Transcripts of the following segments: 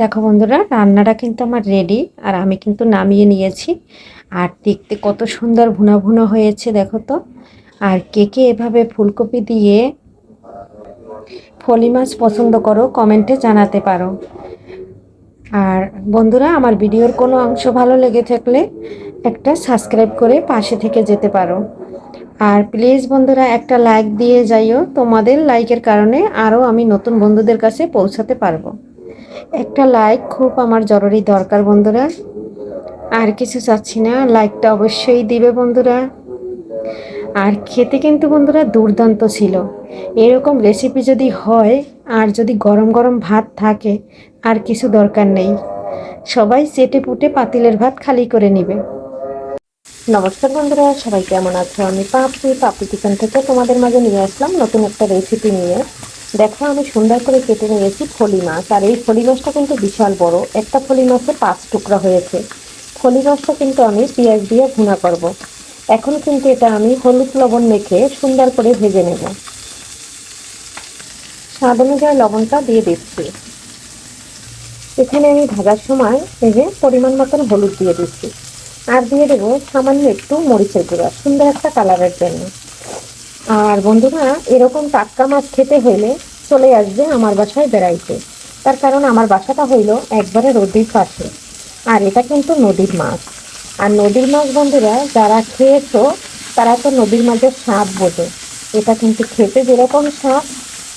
দেখো বন্ধুরা, রান্নাটা কিন্তু আমার রেডি আর আমি কিন্তু নামিয়ে নিয়েছি। আর দেখতে কত সুন্দর ভুনা ভুনা হয়েছে, দেখো তো। আর কে কে এভাবে ফুলকপি দিয়ে ফলি মাছ পছন্দ করো কমেন্টে জানাতে পারো। আর বন্ধুরা, আমার ভিডিওর কোনো অংশ ভালো লেগে থাকলে একটা সাবস্ক্রাইব করে পাশে থেকে যেতে পারো। আর প্লিজ বন্ধুরা, একটা লাইক দিয়ে যাইও। তোমাদের লাইকের কারণে আরও আমি নতুন বন্ধুদের কাছে পৌঁছাতে পারব। একটা লাইক খুব আমার জরুরি দরকার বন্ধুরা। আর কিছু চাচ্ছি না লাইকটা অবশ্যই দিবে বন্ধুরা। আর খেতে কিন্তু বন্ধুরা দুর্দান্ত ছিল। এরকম রেসিপি যদি হয়, আর যদি গরম গরম ভাত থাকে, আর কিছু দরকার নেই। সবাই চেটে পুটে পাতিলের ভাত খালি করে নেবে। নমস্কার বন্ধুরা, সবাই কেমন আছো? আমি পাপড়ি পাপড়ি কিচেন থেকে তোমাদের মাঝে নিয়ে আসলাম নতুন একটা রেসিপি নিয়ে। দেখো, আমি সুন্দর করে কেটে নিয়েছি ফলি মাছ, আর এই ফলি মাছটা কিন্তু বিশাল বড়। একটা ফলি মাছে পাঁচ টুকরা হয়েছে। ফলি মাছটা কিন্তু আমি পেঁয়াজ দিয়ে ভুনা করব। এখন কিন্তু এটা আমি হলুদ লবণ মেখে সুন্দর করে ভেজে নেব। স্বাদ অনুযায়ী লবণটা দিয়ে দিচ্ছি। এখানে আমি ভাজার সময় যে পরিমাণ মতন হলুদ দিয়ে দিচ্ছি। আর দিয়ে দেবো সামান্য একটু মরিচের গুঁড়া, সুন্দর একটা কালারের জন্য। আর বন্ধুরা, এরকম টাটকা মাছ খেতে হইলে চলে আসবে আমার বাসায় বেড়াইতে। তার কারণ আমার বাসাটা হইল একবারে নদীর পাশে। আর এটা কিন্তু নদীর মাছ। আর নদীর মাছ বন্ধুরা, যারা খেয়েছো, তারা তো নদীর মাছের স্বাদ বোঝে। এটা কিন্তু খেতে যেরকম স্বাদ,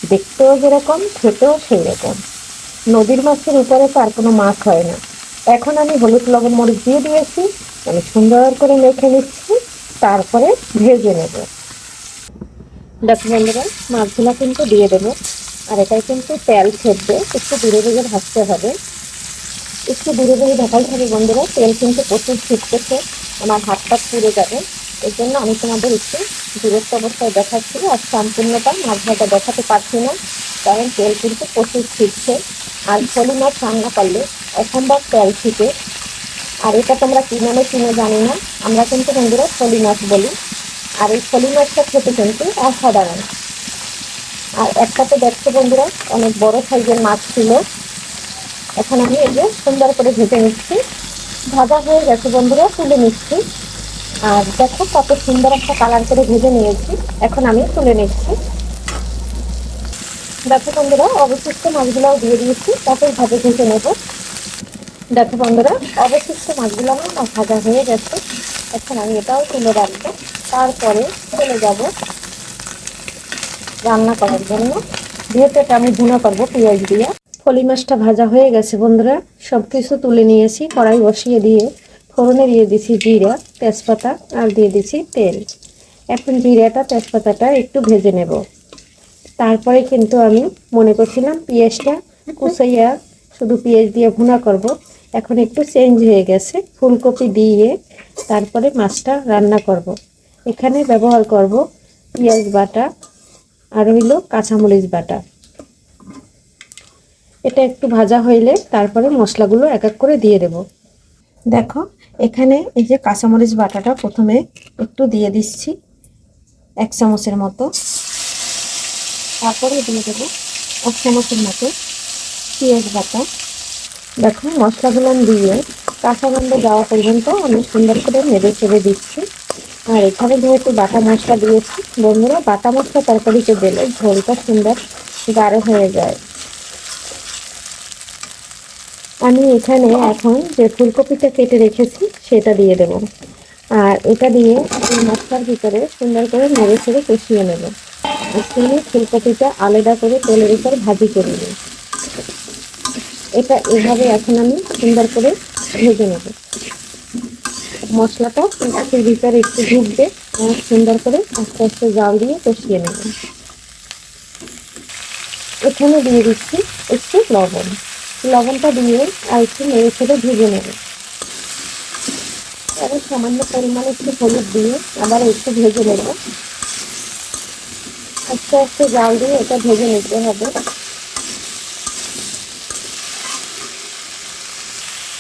দেখতেও যেরকম, খেতেও সেই রকম নদীর মাছের উপরে তো আর কোনো মাছ হয় না। এখন আমি হলুদ, লবণ, মরিচ দিয়ে দিয়েছি। আমি সুন্দর করে মেখে নিচ্ছি। তারপরে ভেজে নেব। দেখো বন্ধুরা, মাছগুলো কিন্তু দিয়ে দেবো। আর এটাই কিন্তু তেল ছেড়বে একটু দূরে দূরে ভাজতে হবে। একটু দূরে দূরে ঢাকাই হবে বন্ধুরা, তেল কিন্তু প্রচুর ছিটতেছে আমার হাতটা পুড়ে যাবে। এর জন্য আমি তোমাদের একটু দূরত্ব অবস্থায় দেখাচ্ছি, আর সম্পূর্ণটা মাছ ভাজা দেখাতে পারছি না, কারণ তেল কিন্তু প্রচুর ছিটছে। আর ফলি মাছ রান্না করলে অসম্ভব তেল ছিটে। আর এটা তোমরা কী নামে কিনে জানি না, আমরা কিন্তু বন্ধুরা ফলি মাছ বলি। আর এই ফলি মাছটা খেতে কিন্তু অসাধারণ। আর একটাতে দেখছ বন্ধুরা, অনেক বড় সাইজের মাছ ছিল। এখন আমি এই যে সুন্দর করে ভেজে নিচ্ছি। ভাজা হয়ে গেছে বন্ধুরা, তুলে নিচ্ছি। আর দেখো কত সুন্দর একটা কালার করে ভেজে নিয়েছি। এখন আমি তুলে নিচ্ছি। দেখো বন্ধুরা, অবশিষ্ট মাছগুলোও দিয়ে দিয়েছি, তারপর ভাজে ভেজে নেব। দেখো বন্ধুরা, অবশিষ্ট মাছগুলো আমার ভাজা হয়ে গেছে। এখন আমি এটাও তুলে রাখব। তারপরে চলে যাব রান্না করার জন্য। যেহেতু এটা আমি ভুনা করব পেঁয়াজ দিয়ে। ফলি মাছটা ভাজা হয়ে গেছে বন্ধুরা। সব কিছু তুলে নিয়েছি, কড়াই বসিয়ে দিয়ে। ফোড়নে দিয়ে দিছি জিরা, তেজপাতা, আর দিয়ে দিছি তেল। এখন জিরাটা, তেজপাতাটা একটু ভেজে নেব। তারপরে কিন্তু আমি মনে করছিলাম পেঁয়াজটা কুচাইয়া শুধু পেঁয়াজ দিয়ে ভুনা করব। এখন একটু চেঞ্জ হয়ে গেছে। ফুলকপি দিয়ে তারপরে মাছটা রান্না করব। এখানে ব্যবহার করব পেঁয়াজ বাটা আর হইল কাঁচামরিচ বাটা। এটা একটু ভাজা হইলে তারপরে মশলাগুলো এক এক করে দিয়ে দেব। দেখো, এখানে এই যে কাঁচামরিচ বাটাটা প্রথমে একটু দিয়ে দিচ্ছি, এক চামচের মতো। তারপরে দিয়ে দেবো এক চামচের মতো পেঁয়াজ বাটা। দেখো, মশলাগুলো দিয়ে কাঁচা গন্ধ যাওয়া পর্যন্ত আমি সুন্দর করে নেড়ে চেড়ে দিচ্ছি। আর এখানে যেহেতু বাটা মশলা দিয়েছি, বন্ধুরা, বাটা মশলা তরকারিতে দিলে ঝোলটা সুন্দর গাঢ় হয়ে যায়। আমি এখানে এখন যে ফুলকপিটা কেটে রেখেছি, সেটা দিয়ে দেব। আর এটা দিয়ে এই মশলার ভিতরে সুন্দর করে নেড়ে ছেড়ে কষিয়ে নেব। কষিয়ে ফুলকপিটা আলাদা করে তেলের উপর ভাজি করে নেব এটা এভাবে এখন আমি সুন্দর করে ভেজে নেব। মশলাটা একটু ভিতরে একটু ঢুকবে সুন্দর করে আস্তে আস্তে জাল দিয়ে কষিয়ে নেব। এখানে দিয়ে দিচ্ছি একটু লবণ। লবণটা দিয়ে আর একটু নেড়ে ছেড়ে ভেজে নেব। আবার সামান্য পরিমাণে একটু হলুদ দিয়ে আবার একটু ভেজে নেব। আস্তে আস্তে জাল দিয়ে এটা ভেজে নিতে হবে।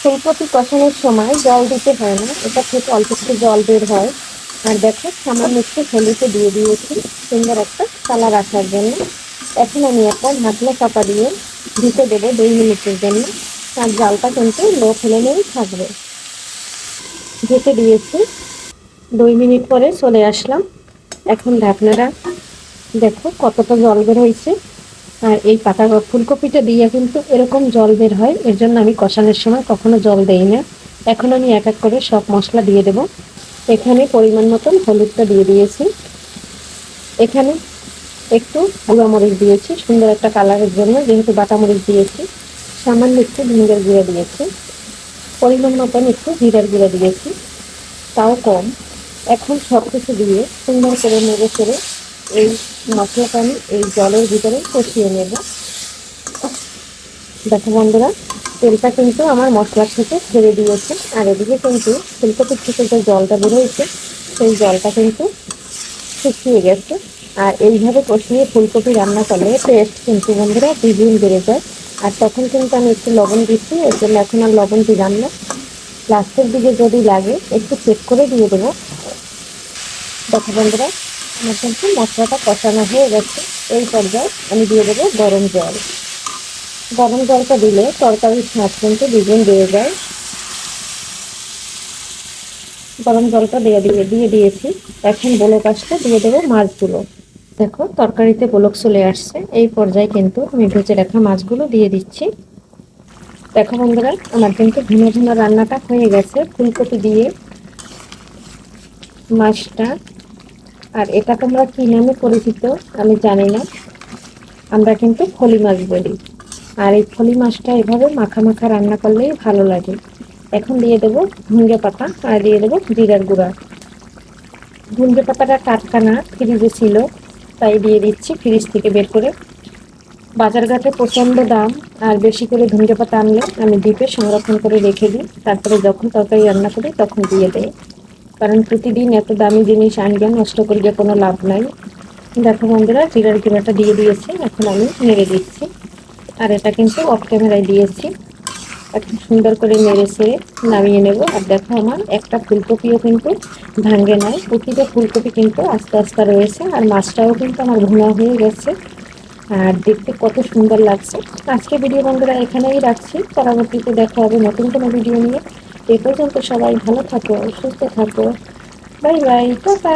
ফুলকপি কষানোর সময় জল দিতে হয় না। এটা থেকে অল্প একটু জল বের হয়। আর দেখো, সামান্য একটু হলুদে দিয়ে দিয়েছি। সুন্দর একটা কালার আসার জন্য। এখন আমি একটা ঢাকনা চাপা দিয়ে দিতে দেবো দুই মিনিটের জন্য। আর জালটা কিন্তু লো ফ্লেমেই থাকবে। ঢেকে দিয়েছি। দুই মিনিট পরে চলে আসলাম। এখন ঢাকনাটা দেখো কতটা জল বের হয়েছে। আর এই পাতা ফুলকপিটা দিয়ে কিন্তু এরকম জল বের হয়। এর জন্য আমি কষানোর সময় কখনো জল দেই না। এখন আমি এক এক করে সব মশলা দিয়ে দেব। এখানে পরিমাণ মতন হলুদটা দিয়ে দিয়েছি। এখানে একটু গুঁড়ামরিচ দিয়েছি, সুন্দর একটা কালারের জন্য। যেহেতু বাটামরিচ দিয়েছি, সামান্য একটু ভিনেগার গুঁড়া দিয়েছি। পরিমাণ মতন একটু জিরার গুঁড়া দিয়েছি। তাও কম। এখন সব কিছু দিয়ে সুন্দর করে নেড়ে চেড়ে এই মশলাটা আমি এই জলের ভিতরে কষিয়ে নেব। দেখো বন্ধুরা, তেলটা কিন্তু আমার মশলার থেকে ছেড়ে দিয়েছে। আর এদিকে কিন্তু ফুলকপির থেকে যে জলটা বেরোয়েছে সেই জলটা কিন্তু শুকিয়ে গেছে। আর এইভাবে কষিয়ে ফুলকপি রান্না করলে টেস্ট কিন্তু বন্ধুরা দ্বিগুণ বেড়ে যায়। আর তখন কিন্তু আমি একটু লবণ দিচ্ছি, এর জন্য এখন আর লবণ দিলাম না। লাস্টের দিকে যদি লাগে, একটু চেক করে দিয়ে দেবো। দেখো বন্ধুরা আমার কিন্তু মশলাটা কষানো হয়ে গেছে। এই পর্যায়ে আমি দিয়ে দেবো গরম জল। গরম জলটা দিলে তরকারির স্বাদ কিন্তু দ্বিগুণ বেড়ে যায়। গরম জলটা দিয়ে দিয়ে দিয়ে দিয়েছি। এখন বলক আসতে দিয়ে দেবো মাছগুলো। দেখো, তরকারিতে বলক চলে আসছে। এই পর্যায়ে কিন্তু আমি ভেজে রাখা মাছগুলো দিয়ে দিচ্ছি। দেখো বন্ধুরা, আমার কিন্তু ভিন্ন ভিন্ন রান্নাটা হয়ে গেছে। ফুলকপি দিয়ে মাছটা আর এটা তোমরা কি নামে পরিচিত? আমি জানি না। আমরা কিন্তু ফলি মাছ বলি। আর এই ফলি মাছটা এভাবে মাখা মাখা রান্না করলেই ভালো লাগে। এখন দিয়ে দেবো ঝুঙ্গে পাতা আর দিয়ে দেবো জিরার গুঁড়া। ঝুঙ্গে পাতাটা টাটকা না, ফ্রিজে ছিল, তাই দিয়ে দিচ্ছি ফ্রিজ থেকে বের করে। বাজারঘাটে প্রচণ্ড দাম, আর বেশি করে ধনে পাতা আনলে আমি ডিপে সংরক্ষণ করে রেখে দিই। তারপরে যখন তরকারি রান্না করি তখন দিয়ে দেয় কারণ প্রতিদিন এত দামি জিনিস আনবেন, নষ্ট করিলে কোনো লাভ নাই। দেখো বন্ধুরা, জিরার গুঁড়াটা দিয়ে দিয়েছি, এখন আমি নেড়ে দিচ্ছি। আর এটা কিন্তু অফ ক্যামেরায় দিয়েছি। একটু সুন্দর করে নেড়ে সেড়ে নামিয়ে নেব। আর দেখো আমার একটা ফুলকপিও কিন্তু ভাঙ্গে নাই। প্রতিটা ফুলকপি কিন্তু আস্তে আস্তে রয়েছে। আর মাছটাও কিন্তু আমার ভুনা হয়ে গেছে। আর দেখতে কত সুন্দর লাগছে। আজকে ভিডিও বন্ধুরা এখানেই রাখছি। পরবর্তীতে দেখা হবে নতুন কোনো ভিডিও নিয়ে। এ পর্যন্ত সবাই ভালো থাকো সুস্থ থাকো। Bye bye tata.